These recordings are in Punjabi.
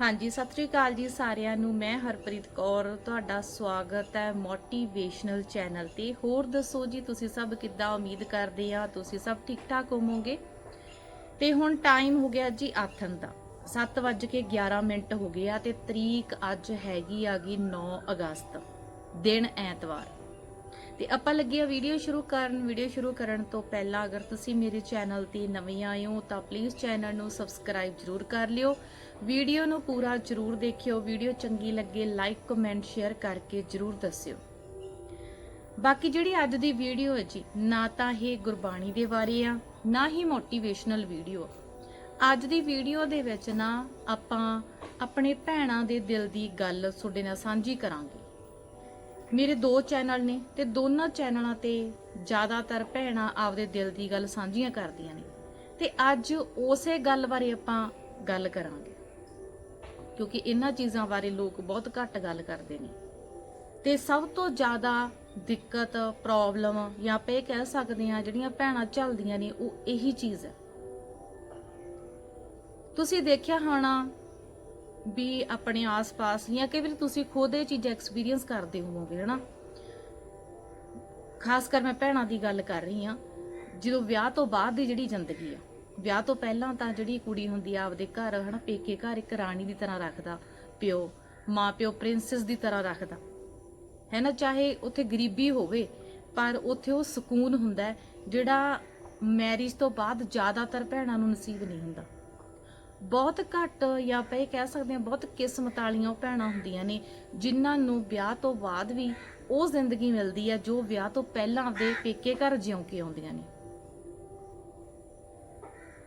ਹਾਂਜੀ, ਸਤਿ ਸ੍ਰੀ ਅਕਾਲ ਜੀ ਸਾਰਿਆਂ ਨੂੰ। ਮੈਂ ਹਰਪ੍ਰੀਤ ਕੌਰ, ਤੁਹਾਡਾ ਸਵਾਗਤ ਹੈ ਮੋਟੀਵੇਸ਼ਨਲ ਚੈਨਲ ਤੇ। ਹੋਰ ਦੱਸੋ ਜੀ, ਤੁਸੀਂ ਸਭ ਕਿੱਦਾਂ ਉਮੀਦ ਕਰਦੇ ਆ? ਤੁਸੀਂ ਸਭ ਠੀਕ ਠਾਕ ਹੋਵੋਗੇ? ਤੇ ਹੁਣ ਟਾਈਮ ਹੋ ਗਿਆ ਜੀ ਆਥਣ ਦਾ। 7:11 ਮਿੰਟ ਹੋ ਗਿਆ ਤੇ ਤਰੀਕ ਅੱਜ ਹੈਗੀ ਆਗੀ 9 ਅਗਸਤ, ਦਿਨ ਐਤਵਾਰ। ਤੇ ਆਪਾਂ ਲੱਗੇ ਆ ਵੀਡੀਓ ਸ਼ੁਰੂ ਕਰਨ। ਵੀਡੀਓ ਸ਼ੁਰੂ ਕਰਨ ਤੋਂ ਪਹਿਲਾਂ ਅਗਰ ਤੁਸੀਂ ਮੇਰੇ ਚੈਨਲ ਤੇ ਨਵੇਂ ਆਏ ਹੋ ਤਾਂ ਪਲੀਜ਼ ਚੈਨਲ ਨੂੰ ਸਬਸਕ੍ਰਾਈਬ ਜਰੂਰ ਕਰ ਲਿਓ। ਵੀਡੀਓ ਨੂੰ ਪੂਰਾ ਜਰੂਰ ਦੇਖਿਓ, ਵੀਡੀਓ ਚੰਗੀ ਲੱਗੇ ਲਾਈਕ ਕਮੈਂਟ ਸ਼ੇਅਰ ਕਰਕੇ ਜਰੂਰ ਦੱਸਿਓ। ਬਾਕੀ ਜਿਹੜੀ ਅੱਜ ਦੀ ਵੀਡੀਓ ਹੈ ਜੀ, ਨਾ ਤਾਂ ਇਹ ਗੁਰਬਾਣੀ ਦੇ ਬਾਰੇ ਆ, ਨਾ ਹੀ ਮੋਟੀਵੇਸ਼ਨਲ ਵੀਡੀਓ। ਅੱਜ ਦੀ ਵੀਡੀਓ ਦੇ ਵਿੱਚ ਨਾ ਆਪਾਂ ਆਪਣੇ ਭੈਣਾਂ ਦੇ ਦਿਲ ਦੀ ਗੱਲ ਤੁਹਾਡੇ ਨਾਲ ਸਾਂਝੀ ਕਰਾਂਗੇ। ਮੇਰੇ ਦੋ ਚੈਨਲ ਨੇ ਤੇ ਦੋਨਾਂ ਚੈਨਲਾਂ ਤੇ ਜ਼ਿਆਦਾਤਰ ਭੈਣਾਂ ਆਪਦੇ ਦਿਲ ਦੀ ਗੱਲ ਸਾਂਝੀਆਂ ਕਰਦੀਆਂ ਨੇ। ਤੇ ਅੱਜ ਉਸੇ ਗੱਲ ਬਾਰੇ ਆਪਾਂ ਗੱਲ ਕਰਾਂਗੇ। ਕਿਉਂਕਿ ਇਹਨਾਂ ਚੀਜ਼ਾਂ ਬਾਰੇ ਲੋਕ ਬਹੁਤ ਘੱਟ ਗੱਲ ਕਰਦੇ ਨੇ। ਤੇ ਸਭ ਤੋਂ ਜ਼ਿਆਦਾ ਦਿੱਕਤ, ਪ੍ਰੋਬਲਮ ਜਾਂ ਆਪਾਂ ਇਹ ਕਹਿ ਸਕਦੇ ਆ ਜਿਹੜੀਆਂ ਭੈਣਾਂ ਝੱਲਦੀਆਂ ਨੇ, ਉਹ ਇਹੀ ਚੀਜ਼ ਹੈ। ਤੁਸੀਂ ਦੇਖਿਆ ਹੋਣਾ ਵੀ ਆਪਣੇ ਆਸ-ਪਾਸ ਜਾਂ ਕਈ ਵਾਰੀ ਤੁਸੀਂ ਖੁਦ ਇਹ ਚੀਜ਼ਾਂ ਐਕਸਪੀਰੀਅੰਸ ਕਰਦੇ ਹੋਵੋਗੇ, ਹਨਾ? ਖਾਸ ਕਰ ਮੈਂ ਭੈਣਾਂ ਦੀ ਗੱਲ ਕਰ ਰਹੀ ਆ ਜਦੋਂ ਵਿਆਹ ਤੋਂ ਬਾਅਦ ਦੀ ਜਿਹੜੀ ਜ਼ਿੰਦਗੀ ਆ ਵਿਆਹ ਤੋਂ ਪਹਿਲਾਂ ਤਾਂ ਜਿਹੜੀ ਕੁੜੀ ਹੁੰਦੀ ਆ, ਆਪਦੇ ਘਰ, ਹਨਾ, ਪੇਕੇ ਘਰ ਇੱਕ ਰਾਣੀ ਦੀ ਤਰ੍ਹਾਂ ਰੱਖਦਾ, ਪਿਓ ਮਾਂ ਪਿਓ ਪ੍ਰਿੰਸੈਸ ਦੀ ਤਰ੍ਹਾਂ ਰੱਖਦਾ। ਹੈ ਨਾ, ਚਾਹੇ ਉੱਥੇ ਗਰੀਬੀ ਹੋਵੇ, ਪਰ ਉੱਥੇ ਉਹ ਸਕੂਨ ਹੁੰਦਾ ਜਿਹੜਾ ਮੈਰਿਜ ਤੋਂ ਬਾਅਦ ਜ਼ਿਆਦਾਤਰ ਭੈਣਾਂ ਨੂੰ ਨਸੀਬ ਨਹੀਂ ਹੁੰਦਾ। ਬਹੁਤ ਘੱਟ ਜਾਂ ਆਪਾਂ ਇਹ ਕਹਿ ਸਕਦੇ ਹਾਂ, ਬਹੁਤ ਕਿਸਮਤ ਵਾਲੀਆਂ ਉਹ ਭੈਣਾਂ ਹੁੰਦੀਆਂ ਨੇ, ਜਿਨ੍ਹਾਂ ਨੂੰ ਵਿਆਹ ਤੋਂ ਬਾਅਦ ਵੀ ਉਹ ਜ਼ਿੰਦਗੀ ਮਿਲਦੀ ਹੈ, ਜੋ ਵਿਆਹ ਤੋਂ ਪਹਿਲਾਂ ਆਪਦੇ ਪੇਕੇ ਘਰ ਜਿਉਂ ਕੇ ਆਉਂਦੀਆਂ ਨੇ।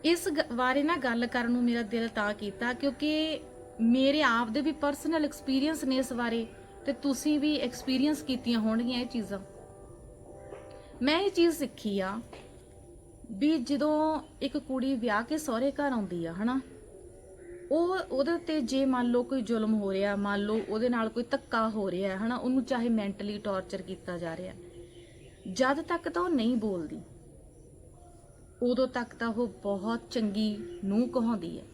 ਇਸ ਗ- ਬਾਰੇ ਨਾ ਗੱਲ ਕਰਨ ਨੂੰ ਮੇਰਾ ਦਿਲ ਤਾਂ ਕੀਤਾ, ਕਿਉਂਕਿ ਮੇਰੇ ਆਪ ਦੇ ਵੀ ਪਰਸਨਲ ਐਕਸਪੀਰੀਅੰਸ ਨੇ ਇਸ ਬਾਰੇ ਤੇ ਤੁਸੀਂ ਵੀ ਐਕਸਪੀਰੀਅੰਸ ਕੀਤੀਆਂ ਹੋਣਗੀਆਂ ਇਹ ਚੀਜ਼ਾਂ। ਮੈਂ ਇਹ ਚੀਜ਼ ਸਿੱਖੀ ਆ ਵੀ ਜਦੋਂ ਇੱਕ ਕੁੜੀ ਵਿਆਹ ਕੇ ਸਹੁਰੇ ਘਰ ਆਉਂਦੀ ਆ, ਹਨਾ, ਉਹ ਉਹਦੇ 'ਤੇ ਜੇ ਮੰਨ ਲਓ ਕੋਈ ਜ਼ੁਲਮ ਹੋ ਰਿਹਾ, ਮੰਨ ਲਓ ਉਹਦੇ ਨਾਲ ਕੋਈ ਧੱਕਾ ਹੋ ਰਿਹਾ, ਹਨਾ, ਉਹਨੂੰ ਚਾਹੇ ਮੈਂਟਲੀ ਟੌਰਚਰ ਕੀਤਾ ਜਾ ਰਿਹਾ, ਜਦ ਤੱਕ ਤਾਂ ਉਹ ਨਹੀਂ ਬੋਲਦੀ। ਉਦੋਂ ਤੱਕ ਤਾਂ ਉਹ ਬਹੁਤ ਚੰਗੀ ਨੂੰ ਕਹਾਉਂਦੀ ਹੈ।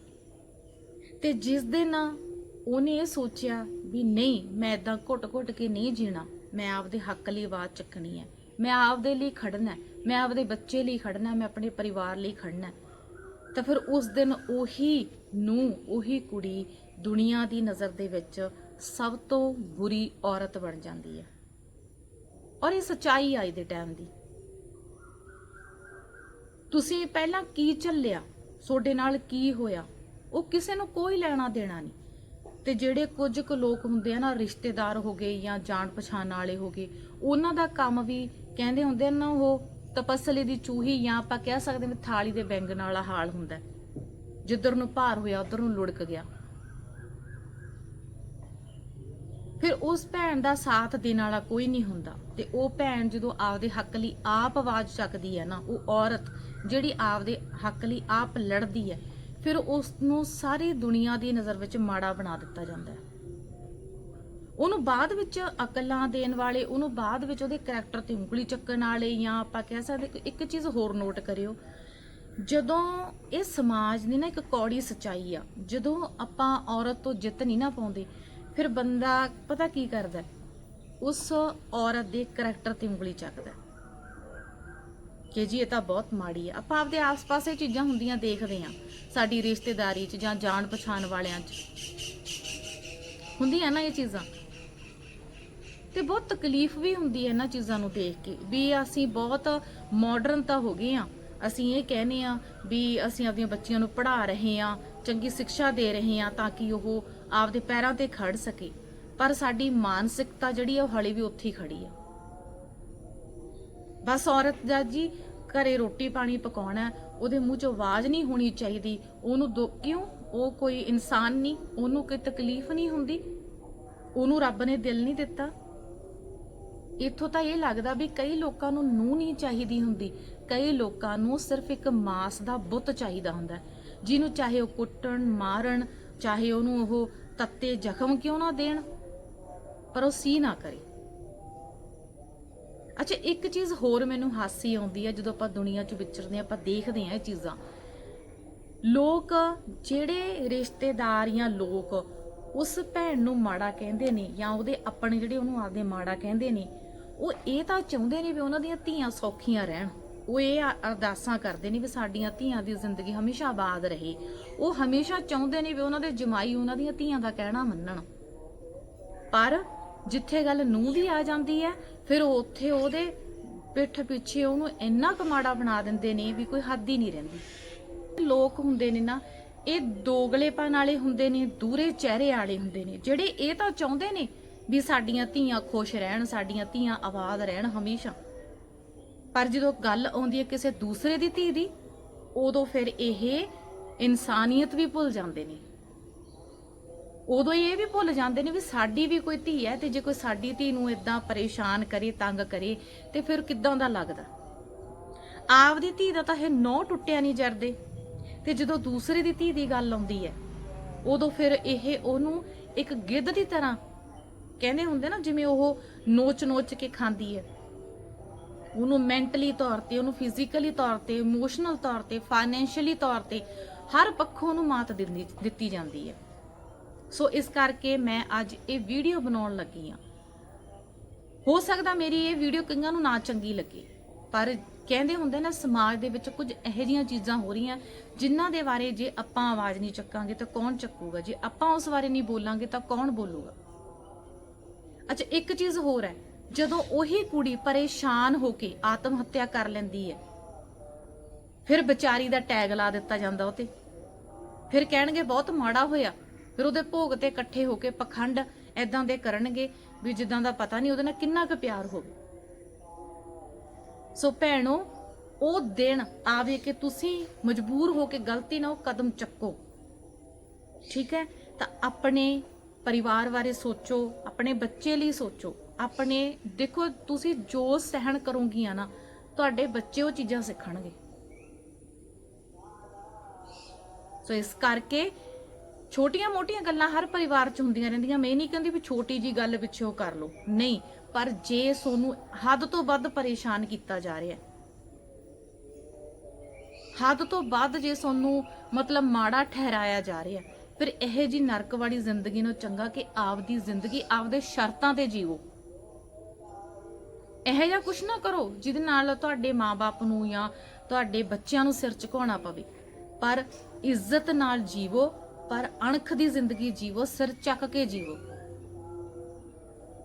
ਤੇ ਜਿਸ ਦਿਨ ਉਹਨੇ ਇਹ ਸੋਚਿਆ ਵੀ ਨਹੀਂ, ਮੈਂ ਇਦਾਂ ਘੁੱਟ-ਘੁੱਟ ਕੇ ਨਹੀਂ ਜੀਣਾ। ਮੈਂ ਆਪਦੇ ਹੱਕ ਲਈ ਆਵਾਜ਼ ਚੱਕਣੀ ਹੈ। ਮੈਂ ਆਪਦੇ ਲਈ ਖੜਨਾ ਹੈ। ਮੈਂ ਆਪਦੇ ਬੱਚੇ ਲਈ ਖੜਨਾ ਮੈਂ ਆਪਣੇ ਪਰਿਵਾਰ ਲਈ ਖੜਨਾ ਤਾਂ ਫਿਰ ਉਸ ਦਿਨ ਉਹੀ ਨੂੰ ਉਹੀ ਕੁੜੀ ਦੁਨੀਆ ਦੀ ਨਜ਼ਰ ਦੇ ਵਿੱਚ ਸਭ ਤੋਂ ਬੁਰੀ ਔਰਤ ਬਣ ਜਾਂਦੀ ਹੈ। ਔਰ ਇਹ ਸੱਚਾਈ ਆਈ ਦੇ ਟਾਈਮ ਦੀ। ਤੁਸੀਂ ਪਹਿਲਾਂ ਕੀ ਚੱਲਿਆ ਤੁਹਾਡੇ ਨਾਲ ਕੀ ਹੋਇਆ? ਉਹ ਕਿਸੇ ਨੂੰ ਕੋਈ ਲੈਣਾ ਦੇਣਾ ਨਹੀਂ। ਤੇ ਜਿਹੜੇ ਕੁਝ ਕੁ ਲੋਕ ਹੁੰਦੇ ਆ ਨਾ, ਰਿਸ਼ਤੇਦਾਰ ਹੋ ਗਏ ਜਾਂ ਜਾਣ ਪਛਾਣ ਵਾਲੇ ਹੋ ਗਏ, ਉਹਨਾਂ ਦਾ ਕੰਮ ਵੀ ਕਹਿੰਦੇ ਹੁੰਦੇ ਆ ਨਾ ਉਹ ਤਪਸਲੀ ਦੀ ਚੂਹੀ ਜਾਂ ਆਪਾਂ ਕਹਿ ਸਕਦੇ ਹਾਂ ਥਾਲੀ ਦੇ ਬੈਂਗਣ ਵਾਲਾ ਹਾਲ ਹੁੰਦਾ ਜਿੱਧਰ ਨੂੰ ਭਾਰ ਹੋਇਆ, ਉਧਰ ਨੂੰ ਲੁੜਕ ਗਿਆ। ਫਿਰ ਉਸ ਭੈਣ ਦਾ ਸਾਥ ਦੇਣ ਵਾਲਾ ਕੋਈ ਨਹੀਂ ਹੁੰਦਾ। ਤੇ ਉਹ ਭੈਣ ਜਦੋਂ ਆਪਦੇ ਹੱਕ ਲਈ ਆਪ ਆਵਾਜ਼ ਚੱਕਦੀ ਹੈ ਨਾ, ਉਹ ਔਰਤ ਜਿਹੜੀ ਆਪਦੇ ਹੱਕ ਲਈ ਆਪ ਲੜਦੀ ਹੈ, ਫਿਰ ਉਸ ਨੂੰ ਸਾਰੀ ਦੁਨੀਆ ਦੀ ਨਜ਼ਰ ਵਿੱਚ ਮਾੜਾ ਬਣਾ ਦਿੱਤਾ ਜਾਂਦਾ ਹੈ। ਉਹਨੂੰ ਬਾਅਦ ਵਿੱਚ ਅਕਲਾਂ ਦੇਣ ਵਾਲੇ, ਉਹਨੂੰ ਬਾਅਦ ਵਿੱਚ ਉਹਦੇ ਕੈਰੈਕਟਰ ਤੇ ਉਂਗਲੀ ਚੱਕਣ ਵਾਲੇ ਜਾਂ ਆਪਾਂ ਕਹਿ ਸਕਦੇ ਕਿ ਇੱਕ ਚੀਜ਼ ਹੋਰ ਨੋਟ ਕਰਿਓ। ਜਦੋਂ ਇਹ ਸਮਾਜ ਦੀ ਨਾ ਇੱਕ ਕੌੜੀ ਸਚਾਈ ਆ, ਜਦੋਂ ਆਪਾਂ ਔਰਤ ਤੋਂ ਜਿੱਤ ਨਹੀਂ ਨਾ ਪਾਉਂਦੇ, ਫਿਰ ਬੰਦਾ ਪਤਾ ਕੀ ਕਰਦਾ ਉਸ ਔਰਤ ਦੇ ਕੈਰੈਕਟਰ ਤੇ ਉਂਗਲੀ ਚੱਕਦਾ ਕਿ ਜੀ ਇਹ ਤਾਂ ਬਹੁਤ ਮਾੜੀ ਆ। ਆਪਾਂ ਆਪਦੇ ਆਸ-ਪਾਸ ਇਹ ਚੀਜ਼ਾਂ ਹੁੰਦੀਆਂ ਦੇਖਦੇ ਆ ਸਾਡੀ ਰਿਸ਼ਤੇਦਾਰੀ 'ਚ ਜਾਂ ਜਾਣ ਪਛਾਣ ਵਾਲਿਆਂ 'ਚ। ਹੁੰਦੀਆਂ ਨਾ ਇਹ ਚੀਜ਼ਾਂ। ਤੇ ਬਹੁਤ ਤਕਲੀਫ ਵੀ ਹੁੰਦੀ ਹੈ ਇਹਨਾਂ ਚੀਜ਼ਾਂ ਨੂੰ ਦੇਖ ਕੇ ਵੀ ਅਸੀਂ ਬਹੁਤ ਮਾਡਰਨ ਤਾਂ ਹੋ ਗਏ ਆ ਅਸੀਂ ਇਹ ਕਹਿੰਦੇ ਆ ਵੀ ਅਸੀਂ ਆਪਣੀਆਂ ਬੱਚੀਆਂ ਨੂੰ ਪੜ੍ਹਾ ਰਹੇ ਆ ਚੰਗੀ ਸਿੱਖਿਆ ਦੇ ਰਹੇ ਆ ਤਾਂ ਕਿ ਉਹ ਆਪਦੇ ਪੈਰਾਂ ਤੇ ਖੜ ਸਕੇ। ਪਰ ਸਾਡੀ ਮਾਨਸਿਕਤਾ ਜਿਹੜੀ ਆ ਉਹ ਹਲੇ ਵੀ ਉੱਥੇ ਹੀ ਖੜੀ ਆ। ਬਸ ਔਰਤ ਦਾ ਜੀ ਘਰੇ ਰੋਟੀ ਪਾਣੀ ਪਕਾਉਣਾ, ਉਹਦੇ ਮੂੰਹ 'ਚ ਆਵਾਜ਼ ਨਹੀਂ ਹੋਣੀ ਚਾਹੀਦੀ। ਉਹਨੂੰ ਦੋ ਕਿਉਂ? ਉਹ ਕੋਈ ਇਨਸਾਨ ਨਹੀਂ, ਉਹਨੂੰ ਕੋਈ ਤਕਲੀਫ ਨਹੀਂ ਹੁੰਦੀ। ਉਹਨੂੰ ਰੱਬ ਨੇ ਦਿਲ ਨਹੀਂ ਦਿੱਤਾ। ਇੱਥੋਂ ਤਾਂ ਇਹ ਲੱਗਦਾ ਵੀ ਕਈ ਲੋਕਾਂ ਨੂੰ ਨੂੰ ਨਹੀਂ ਚਾਹੀਦੀ ਹੁੰਦੀ। ਕਈ ਲੋਕਾਂ ਨੂੰ ਸਿਰਫ ਇੱਕ ਮਾਸ ਦਾ ਬੁੱਤ ਚਾਹੀਦਾ ਹੁੰਦਾ। ਜਿਹਨੂੰ ਚਾਹੇ ਉਹ ਕੁੱਟਣ, ਮਾਰਨ, ਚਾਹੇ ਉਹਨੂੰ ਉਹ ਤੱਤੇ ਜ਼ਖਮ ਕਿਉਂ ਨਾ ਦੇਣ। ਪਰ ਉਹ ਸੀ ਨਾ ਕਰੇ। ਅੱਛਾ, ਇੱਕ ਚੀਜ਼ ਹੋਰ ਮੈਨੂੰ ਹਾਸੀ ਆਉਂਦੀ ਹੈ ਜਦੋਂ ਆਪਾਂ ਦੁਨੀਆ 'ਚ ਵਿਚਰਦੇ ਹਾਂ ਆਪਾਂ ਦੇਖਦੇ ਹਾਂ ਇਹ ਚੀਜ਼ਾਂ। ਲੋਕ, ਜਿਹੜੇ ਰਿਸ਼ਤੇਦਾਰ ਜਾਂ ਲੋਕ, ਉਸ ਭੈਣ ਨੂੰ ਮਾੜਾ ਕਹਿੰਦੇ ਨੇ ਜਾਂ ਉਹਦੇ ਆਪਣੇ ਜਿਹੜੇ ਉਹਨੂੰ ਆਪਦੇ ਮਾੜਾ ਕਹਿੰਦੇ ਨੇ, ਉਹ ਇਹ ਤਾਂ ਚਾਹੁੰਦੇ ਨੇ ਵੀ ਉਹਨਾਂ ਦੀਆਂ ਧੀਆਂ ਸੌਖੀਆਂ ਰਹਿਣ। ਉਹ ਇਹ ਅਰਦਾਸਾਂ ਕਰਦੇ ਨੇ ਵੀ ਸਾਡੀਆਂ ਧੀਆਂ ਦੀ ਜ਼ਿੰਦਗੀ ਹਮੇਸ਼ਾ ਆਬਾਦ ਰਹੇ। ਉਹ ਹਮੇਸ਼ਾ ਚਾਹੁੰਦੇ ਨੇ ਵੀ ਉਹਨਾਂ ਦੇ ਜਮਾਈ ਉਹਨਾਂ ਦੀਆਂ ਧੀਆਂ ਦਾ ਕਹਿਣਾ ਮੰਨਣ। ਪਰ ਜਿੱਥੇ ਗੱਲ ਨੂੰ ਦੀ ਆ ਜਾਂਦੀ ਹੈ, ਫਿਰ ਉਹ ਉੱਥੇ ਉਹਦੇ ਪਿੱਠ ਪਿੱਛੇ ਉਹਨੂੰ ਇੰਨਾ ਕਮਾੜਾ ਬਣਾ ਦਿੰਦੇ ਨੇ ਵੀ ਕੋਈ ਹੱਦ ਹੀ ਨਹੀਂ ਰਹਿੰਦੀ। ਲੋਕ ਹੁੰਦੇ ਨੇ ਨਾ, ਇਹ ਦੋਗਲੇਪਨ ਵਾਲੇ ਹੁੰਦੇ ਨੇ, ਦੂਰੇ ਚਿਹਰੇ ਵਾਲੇ ਹੁੰਦੇ ਨੇ, ਜਿਹੜੇ ਇਹ ਤਾਂ ਚਾਹੁੰਦੇ ਨੇ ਵੀ ਸਾਡੀਆਂ ਧੀਆਂ ਖੁਸ਼ ਰਹਿਣ, ਸਾਡੀਆਂ ਧੀਆਂ ਆਬਾਦ ਰਹਿਣ ਹਮੇਸ਼ਾ। ਪਰ ਜਦੋਂ ਗੱਲ ਆਉਂਦੀ ਹੈ ਕਿਸੇ ਦੂਸਰੇ ਦੀ ਧੀ ਦੀ, ਉਦੋਂ ਫਿਰ ਇਹ ਇਨਸਾਨੀਅਤ ਵੀ ਭੁੱਲ ਜਾਂਦੇ ਨੇ। ਉਦੋਂ ਇਹ ਵੀ ਭੁੱਲ ਜਾਂਦੇ ਨੇ ਵੀ ਸਾਡੀ ਵੀ ਕੋਈ ਧੀ ਹੈ ਤੇ ਜੇ ਕੋਈ ਸਾਡੀ ਧੀ ਨੂੰ ਇਦਾਂ ਪਰੇਸ਼ਾਨ ਕਰੇ, ਤੰਗ ਕਰੇ, ਤੇ ਫਿਰ ਕਿੱਦਾਂ ਦਾ ਲੱਗਦਾ? ਆਪਦੀ ਧੀ ਦਾ ਤਾਂ ਇਹ ਨੌ ਟੁੱਟਿਆ ਨਹੀਂ ਜਰਦੇ। ਤੇ ਜਦੋਂ ਦੂਸਰੇ ਦੀ ਧੀ ਦੀ ਗੱਲ ਆਉਂਦੀ ਹੈ, ਉਦੋਂ ਫਿਰ ਇਹ ਉਹਨੂੰ ਇੱਕ ਗਿੱਧ ਦੀ ਤਰ੍ਹਾਂ ਕਹਿੰਦੇ ਹੁੰਦੇ ਨਾ, ਜਿਵੇਂ ਉਹ ਨੋਚ ਨੋਚ ਕੇ ਖਾਂਦੀ ਹੈ। ਉਹਨੂੰ ਮੈਂਟਲੀ ਤੌਰ ਤੇ, ਉਹਨੂੰ ਫਿਜ਼ੀਕਲੀ ਤੌਰ ਤੇ, ਇਮੋਸ਼ਨਲ ਤੌਰ ਤੇ, ਫਾਈਨੈਂਸ਼ੀਅਲੀ ਤੌਰ ਤੇ ਹਰ ਪੱਖੋਂ ਉਹਨੂੰ ਮਾਤ ਦਿੰਦੀ, ਦਿੱਤੀ ਜਾਂਦੀ ਹੈ। ਸੋ ਇਸ ਕਰਕੇ ਮੈਂ ਅੱਜ ਇਹ ਵੀਡੀਓ ਬਣਾਉਣ ਲੱਗੀ ਆ ਹੋ ਸਕਦਾ ਮੇਰੀ ਇਹ ਵੀਡੀਓ ਕਈਆਂ ਨੂੰ ਨਾ ਚੰਗੀ ਲੱਗੇ, ਪਰ ਕਹਿੰਦੇ ਹੁੰਦੇ ਨਾ, ਸਮਾਜ ਦੇ ਵਿੱਚ ਕੁਝ ਇਹੋ ਜਿਹੀਆਂ ਚੀਜ਼ਾਂ ਹੋ ਰਹੀਆਂ ਜਿਨ੍ਹਾਂ ਦੇ ਬਾਰੇ ਜੇ ਆਪਾਂ ਆਵਾਜ਼ ਨਹੀਂ ਚੱਕਾਂਗੇ ਤਾਂ ਕੌਣ ਚੱਕੂਗਾ? ਜੇ ਆਪਾਂ ਉਸ ਬਾਰੇ ਨਹੀਂ ਬੋਲਾਂਗੇ ਤਾਂ ਕੌਣ ਬੋਲੂਗਾ? ਅੱਛਾ, ਇੱਕ ਚੀਜ਼ ਹੋਰ ਹੈ, ਜਦੋਂ ਉਹੀ ਕੁੜੀ ਪਰੇਸ਼ਾਨ ਹੋ ਕੇ ਆਤਮ ਹੱਤਿਆ ਕਰ ਲੈਂਦੀ ਹੈ, ਫਿਰ ਵਿਚਾਰੀ ਦਾ ਟੈਗ ਲਾ ਦਿੱਤਾ ਜਾਂਦਾ ਉਹ ਤੇ ਫਿਰ ਕਹਿਣਗੇ, ਬਹੁਤ ਮਾੜਾ ਹੋਇਆ। ਫਿਰ ਉਹਦੇ ਭੋਗ ਤੇ ਇਕੱਠੇ ਹੋ ਕੇ ਪਖੰਡ ਐਦਾਂ ਦੇ ਕਰਨਗੇ ਵੀ ਜਿੱਦਾਂ ਦਾ ਪਤਾ ਨਹੀਂ ਉਹਦੇ ਨਾਲ ਕਿੰਨਾ ਕੁ ਪਿਆਰ ਹੋਵੇ। ਸੋ ਭੈਣੋ, ਉਹ ਦਿਨ ਆਵੇ ਕਿ ਤੁਸੀਂ ਮਜਬੂਰ ਹੋ ਕੇ ਗਲਤੀ ਨਾਲ ਉਹ ਕਦਮ ਚੱਕੋ। ਠੀਕ ਹੈ? ਤਾਂ ਆਪਣੇ ਪਰਿਵਾਰ ਬਾਰੇ ਸੋਚੋ, ਆਪਣੇ ਬੱਚੇ ਲਈ ਸੋਚੋ। ਆਪਣੇ, ਦੇਖੋ, ਤੁਸੀਂ ਜੋ ਸਹਿਣ ਕਰੋਗੀਆਂ ਨਾ, ਤੁਹਾਡੇ ਬੱਚੇ ਉਹ ਚੀਜ਼ਾਂ ਸਿੱਖਣਗੇ। ਸੋ ਇਸ ਕਰਕੇ ਛੋਟੀਆਂ-ਮੋਟੀਆਂ ਗੱਲਾਂ ਹਰ ਪਰਿਵਾਰ 'ਚ ਹੁੰਦੀਆਂ ਰਹਿੰਦੀਆਂ ਮੈਂ ਇਹ ਨਹੀਂ ਕਹਿੰਦੀ ਵੀ ਛੋਟੀ ਜੀ ਗੱਲ ਪਿੱਛੇ ਉਹ ਕਰ ਲਓ। ਨਹੀਂ, ਪਰ ਜੇ ਸੋਨੂੰ ਹੱਦ ਤੋਂ ਵੱਧ ਪਰੇਸ਼ਾਨ ਕੀਤਾ ਜਾ ਰਿਹਾ ਹੈ। ਹੱਦ ਤੋਂ ਵੱਧ ਜੇ ਸੋਨੂੰ ਮਤਲਬ ਮਾੜਾ ਠਹਿਰਾਇਆ ਜਾ ਰਿਹਾ ਫਿਰ ਇਹ ਜੀ ਨਰਕ ਵਾਲੀ ਜ਼ਿੰਦਗੀ ਨੂੰ ਚੰਗਾ ਕਿ ਆਪਦੀ ਜ਼ਿੰਦਗੀ ਆਪਦੇ ਸ਼ਰਤਾਂ ਤੇ ਜੀਵੋ। ਇਹੋ ਜਿਹਾ ਕੁਛ ਨਾ ਕਰੋ ਜਿਹਦੇ ਨਾਲ ਤੁਹਾਡੇ ਮਾਪੇ ਨੂੰ ਜਾਂ ਤੁਹਾਡੇ ਬੱਚਿਆਂ ਨੂੰ ਸਿਰ ਝੁਕਾਉਣਾ ਪਵੇ। ਪਰ ਇੱਜ਼ਤ ਨਾਲ ਜੀਵੋ ਪਰ ਅਣਖ ਦੀ ਜ਼ਿੰਦਗੀ ਜੀਵੋ, ਸਿਰ ਚੱਕ ਕੇ ਜੀਵੋ।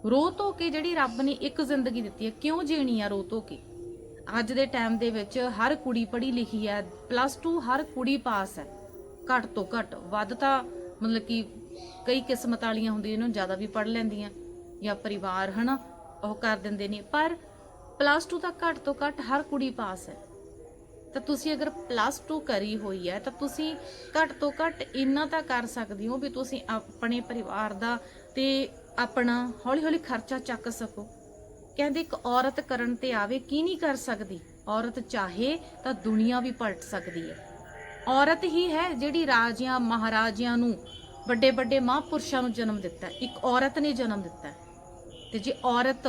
ਰੋ ਧੋ ਕੇ ਜਿਹੜੀ ਰੱਬ ਨੇ ਇੱਕ ਜ਼ਿੰਦਗੀ ਦਿੱਤੀ ਹੈ, ਕਿਉਂ ਜੀਣੀ ਆ ਰੋ ਧੋ ਕੇ? ਅੱਜ ਦੇ ਟਾਈਮ ਦੇ ਵਿੱਚ ਹਰ ਕੁੜੀ ਪੜ੍ਹੀ ਲਿਖੀ ਹੈ ਪਲੱਸ 2 ਹਰ ਕੁੜੀ ਪਾਸ ਹੈ। ਘੱਟ ਤੋਂ ਘੱਟ ਵੱਧ ਤਾਂ ਮਤਲਬ ਕਿ ਕਈ ਕਿਸਮਤ ਵਾਲੀਆਂ ਹੁੰਦੀਆਂ, ਇਹਨਾਂ ਨੂੰ ਜ਼ਿਆਦਾ ਵੀ ਪੜ੍ਹ ਲੈਂਦੀਆਂ। ਜਾਂ ਪਰਿਵਾਰ, ਹਨਾ, ਉਹ ਕਰ ਦਿੰਦੇ ਨੇ। ਪਰ ਪਲੱਸ 2 ਤਾਂ ਘੱਟ ਤੋਂ ਘੱਟ ਹਰ ਕੁੜੀ ਪਾਸ ਹੈ। ਤਾਂ ਤੁਸੀਂ ਅਗਰ ਪਲੱਸ 2 ਕਰੀ ਹੋਈ ਹੈ, ਤਾਂ ਤੁਸੀਂ ਘੱਟ ਤੋਂ ਘੱਟ ਇੰਨਾ ਤਾਂ ਕਰ ਸਕਦੇ ਹੋ ਵੀ ਤੁਸੀਂ ਆਪਣੇ ਪਰਿਵਾਰ ਦਾ ਤੇ ਆਪਣਾ ਹੌਲੀ-ਹੌਲੀ ਖਰਚਾ ਚੱਕ ਸਕੋ। ਕਹਿੰਦੇ ਇੱਕ ਔਰਤ ਕਰਨ ਤੇ ਆਵੇ, ਕੀ ਨਹੀਂ ਕਰ ਸਕਦੀ? ਔਰਤ ਚਾਹੇ ਤਾਂ ਦੁਨੀਆ ਵੀ ਪਲਟ ਸਕਦੀ ਹੈ। ਔਰਤ ਹੀ ਹੈ ਜਿਹੜੀ ਰਾਜਿਆਂ, ਮਹਾਰਾਜਿਆਂ ਨੂੰ ਵੱਡੇ ਵੱਡੇ ਮਹਾਂਪੁਰਸ਼ਾਂ ਨੂੰ ਜਨਮ ਦਿੱਤਾ ਇੱਕ ਔਰਤ ਨੇ ਜਨਮ ਦਿੱਤਾ ਹੈ। ਤੇ ਜੇ ਔਰਤ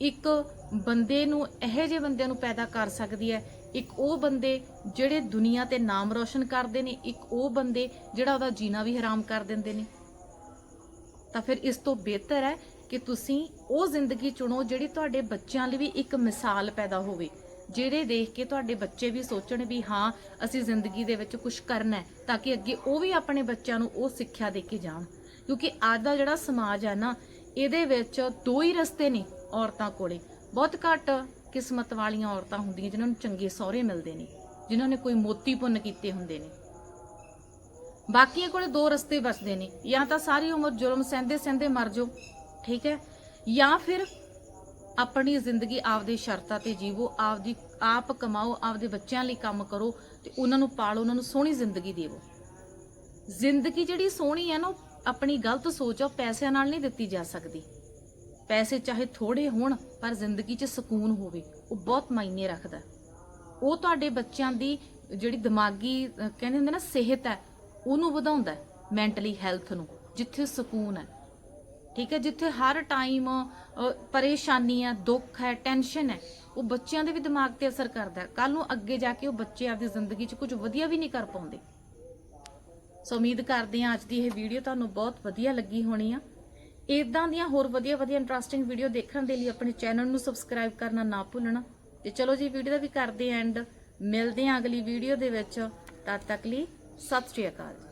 ਇੱਕ ਬੰਦੇ ਨੂੰ, ਇਹੋ ਜਿਹੇ ਬੰਦਿਆਂ ਨੂੰ ਪੈਦਾ ਕਰ ਸਕਦੀ ਹੈ। ਇੱਕ ਉਹ ਬੰਦੇ ਜਿਹੜੇ ਦੁਨੀਆ ਤੇ ਨਾਮ ਰੋਸ਼ਨ ਕਰਦੇ ਨੇ, ਇੱਕ ਉਹ ਬੰਦੇ ਜਿਹੜਾ ਉਹਦਾ ਜੀਣਾ ਵੀ ਹਰਾਮ ਕਰ ਦਿੰਦੇ ਨੇ। ਤਾਂ ਫਿਰ ਇਸ ਤੋਂ ਬਿਹਤਰ ਹੈ ਕਿ ਤੁਸੀਂ ਉਹ ਜ਼ਿੰਦਗੀ ਚੁਣੋ ਜਿਹੜੀ ਤੁਹਾਡੇ ਬੱਚਿਆਂ ਲਈ ਵੀ ਇੱਕ ਮਿਸਾਲ ਪੈਦਾ ਹੋਵੇ, ਜਿਹੜੇ ਦੇਖ ਕੇ ਤੁਹਾਡੇ ਬੱਚੇ ਵੀ ਸੋਚਣ ਵੀ, ਹਾਂ, ਅਸੀਂ ਜ਼ਿੰਦਗੀ ਦੇ ਵਿੱਚ ਕੁਝ ਕਰਨਾ ਹੈ, ਤਾਂ ਕਿ ਅੱਗੇ ਉਹ ਵੀ ਆਪਣੇ ਬੱਚਿਆਂ ਨੂੰ ਉਹ ਸਿੱਖਿਆ ਦੇ ਕੇ ਜਾਣ। ਕਿਉਂਕਿ ਅੱਜ ਦਾ ਜਿਹੜਾ ਸਮਾਜ ਹੈ ਨਾ ਇਹਦੇ ਵਿੱਚ ਦੋ ਹੀ ਰਸਤੇ ਨੇ ਔਰਤਾਂ ਕੋਲੇ। ਬਹੁਤ ਘੱਟ ਕਿਸਮਤ ਵਾਲੀਆਂ ਔਰਤਾਂ ਹੁੰਦੀਆਂ ਜਿਨ੍ਹਾਂ ਨੂੰ ਚੰਗੇ ਸਹੁਰੇ ਮਿਲਦੇ ਨੇ, ਜਿਨ੍ਹਾਂ ਨੇ ਕੋਈ ਮੋਤੀ ਪੁੰਨ ਕੀਤੇ ਹੁੰਦੇ ਨੇ। ਬਾਕੀਆਂ ਕੋਲੇ ਦੋ ਰਸਤੇ ਬਚਦੇ ਨੇ, ਜਾਂ ਤਾਂ ਸਾਰੀ ਉਮਰ ਜ਼ੁਲਮ ਸਹਿੰਦੇ ਸਹਿੰਦੇ ਮਰ ਜਾਓ, ਠੀਕ ਹੈ? ਜਾਂ ਫਿਰ ਆਪਣੀ ਜ਼ਿੰਦਗੀ ਆਪਦੇ ਸ਼ਰਤਾਂ ਤੇ ਜੀਵੋ, ਆਪਦੀ, ਆਪ ਕਮਾਓ, ਆਪਦੇ ਬੱਚਿਆਂ ਲਈ ਕੰਮ ਕਰੋ ਤੇ ਉਹਨਾਂ ਨੂੰ ਪਾਲੋ, ਉਹਨਾਂ ਨੂੰ ਸੋਹਣੀ ਜ਼ਿੰਦਗੀ ਦੇਵੋ। ਜ਼ਿੰਦਗੀ ਜਿਹੜੀ ਸੋਹਣੀ ਹੈ ਨਾ, ਉਹ ਆਪਣੀ ਗਲਤ ਸੋਚ ਆ ਉਹ ਪੈਸਿਆਂ ਨਾਲ ਨਹੀਂ ਦਿੱਤੀ ਜਾ ਸਕਦੀ। ਪੈਸੇ ਚਾਹੇ ਥੋੜੇ ਹੋਣ, ਪਰ ਜ਼ਿੰਦਗੀ 'ਚ ਸਕੂਨ ਹੋਵੇ, ਉਹ ਬਹੁਤ ਮਾਇਨੇ ਰੱਖਦਾ। ਉਹ ਤੁਹਾਡੇ ਬੱਚਿਆਂ ਦੀ ਜਿਹੜੀ ਦਿਮਾਗੀ ਕਹਿੰਦੇ ਹੁੰਦੇ ਨਾ, ਸਿਹਤ ਹੈ, ਉਹਨੂੰ ਵਧਾਉਂਦਾ ਮੈਂਟਲੀ ਹੈਲਥ ਨੂੰ, ਜਿੱਥੇ ਸਕੂਨ ਹੈ। ਠੀਕ ਹੈ, ਜਿੱਥੇ ਹਰ ਟਾਈਮ ਪਰੇਸ਼ਾਨੀ ਹੈ, ਦੁੱਖ ਹੈ, ਟੈਨਸ਼ਨ ਹੈ, ਉਹ ਬੱਚਿਆਂ ਦੇ ਵੀ ਦਿਮਾਗ ਤੇ ਅਸਰ ਕਰਦਾ ਹੈ। ਕੱਲ ਨੂੰ ਅੱਗੇ ਜਾ ਕੇ ਉਹ ਬੱਚੇ ਆਪਦੀ ਜ਼ਿੰਦਗੀ 'ਚ ਕੁਝ ਵਧੀਆ ਵੀ ਨਹੀਂ ਕਰ ਪਾਉਂਦੇ। ਸੋ ਉਮੀਦ ਕਰਦੇ ਹਾਂ ਅੱਜ ਦੀ ਇਹ ਵੀਡੀਓ ਤੁਹਾਨੂੰ ਬਹੁਤ ਵਧੀਆ ਲੱਗੀ ਹੋਣੀ ਆ। ਇਦਾਂ ਦੀਆਂ ਹੋਰ ਵਧੀਆ ਵਧੀਆ ਇੰਟਰਸਟਿੰਗ ਵੀਡੀਓ ਦੇਖਣ ਦੇ ਲਈ ਆਪਣੇ ਚੈਨਲ ਨੂੰ ਸਬਸਕ੍ਰਾਈਬ ਕਰਨਾ ਨਾ ਭੁੱਲਣਾ। ਤੇ ਚਲੋ ਜੀ ਵੀਡੀਓ ਦਾ ਵੀ ਕਰਦੇ ਐਂਡ ਮਿਲਦੇ ਹਾਂ ਅਗਲੀ ਵੀਡੀਓ ਦੇ ਵਿੱਚ। ਤਦ ਤੱਕ ਲਈ ਸਤਿ ਸ਼੍ਰੀ ਅਕਾਲ।